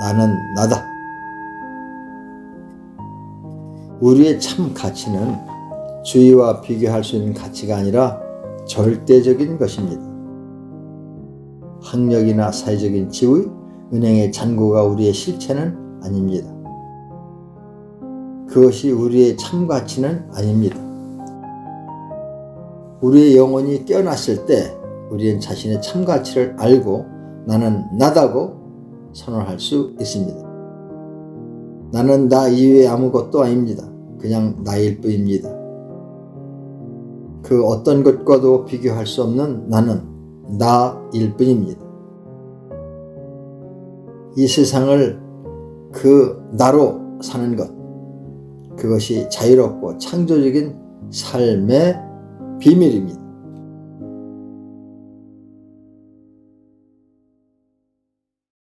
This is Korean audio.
나는 나다. 우리의 참 가치는 주위와 비교할 수 있는 가치가 아니라 절대적인 것입니다. 학력이나 사회적인 지위, 은행의 잔고가 우리의 실체는 아닙니다. 그것이 우리의 참 가치는 아닙니다. 우리의 영혼이 깨어났을 때 우리는 자신의 참 가치를 알고 나는 나다고 선언할 수 있습니다. 나는 나 이외에 아무것도 아닙니다. 그냥 나일 뿐입니다. 그 어떤 것과도 비교할 수 없는 나는 나일 뿐입니다. 이 세상을 그 나로 사는 것, 그것이 자유롭고 창조적인 삶의 비밀입니다.